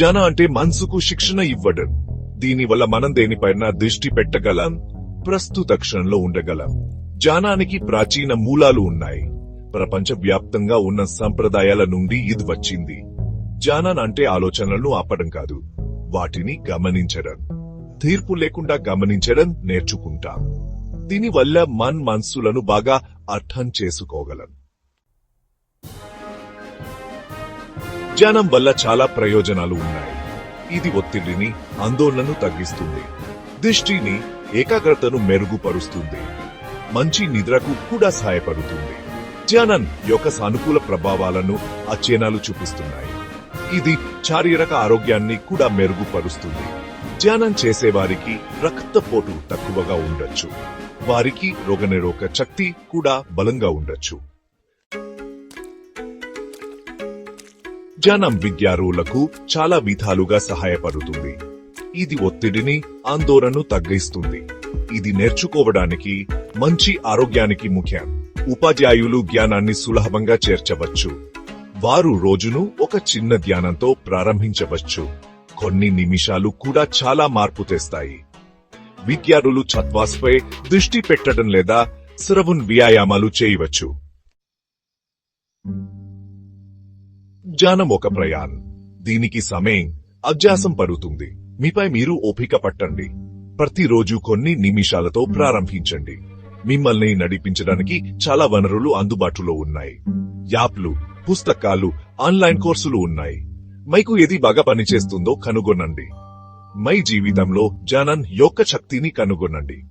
జన అంటే మనసుకు శిక్షణ ఇవ్వడం. దీనివల్ల మనం దేనిపైన దృష్టి పెట్టగలం? ప్రస్తుత క్షణంలో ఉండగలం. జానానికి ప్రాచీన మూలాలు ఉన్నాయి. ప్రపంచ వ్యాప్తంగా ఉన్న సంప్రదాయాల నుండి ఇది వచ్చింది. జానాన్ అంటే ఆలోచనలను ఆపడం కాదు వాటిని గమనించడం. తీర్పు లేకుండా గమనించడం నేర్చుకుంటాం. దీనివల్ల మన్ మనసులను బాగా అర్థం చేసుకోగలం. ధ్యానం వల్ల చాలా ప్రయోజనాలు ఉన్నాయి. ఇది ఒత్తిడిని ఆందోళనను తగ్గిస్తుంది. దృష్టిని ఏకాగ్రతను మెరుగుపరుస్తుంది. మంచి నిద్రకు కూడా సహాయపడుతుంది. ధ్యానం యొక్క సానుకూల ప్రభావాలను అధ్యయనాలు చూపిస్తున్నాయి. ఇది శారీరక ఆరోగ్యాన్ని కూడా మెరుగుపరుస్తుంది. ధ్యానం చేసేవారికి రక్తపోటు తక్కువగా ఉండొచ్చు. వారికి రోగనిరోధక శక్తి కూడా బలంగా ఉండొచ్చు. ధ్యానం విద్యార్థులకు చాలా విధాలుగా సహాయపడుతుంది. ఇది ఒత్తిడిని ఆందోళనను తగ్గిస్తుంది. ఇది నేర్చుకోవడానికి మంచి ఆరోగ్యానికి ముఖ్యం. ఉపాధ్యాయులు జ్ఞానాన్ని సులభంగా చేర్చవచ్చు. వారు రోజును ఒక చిన్న ధ్యానంతో ప్రారంభించవచ్చు. కొన్ని నిమిషాలు కూడా చాలా మార్పు తెస్తాయి. విద్యార్థులు చత్వాస్పై దృష్టి పెట్టడం లేదా శ్రవణ్ వ్యాయామాలు చేయవచ్చు. జ్ఞానం ఒక ప్రయాణం. దీనికి సమయం అభ్యాసం పడుతుంది. మీపై మీరు ఓపిక పట్టండి. ప్రతిరోజు కొన్ని నిమిషాలతో ప్రారంభించండి. మిమ్మల్ని నడిపించడానికి చాలా వనరులు అందుబాటులో ఉన్నాయి. యాప్లు పుస్తకాలు ఆన్లైన్ కోర్సులు ఉన్నాయి. మీకు ఏది బాగా పనిచేస్తుందో కనుగొనండి. మై జీవితంలో జనన్ యొక్క శక్తిని కనుగొనండి.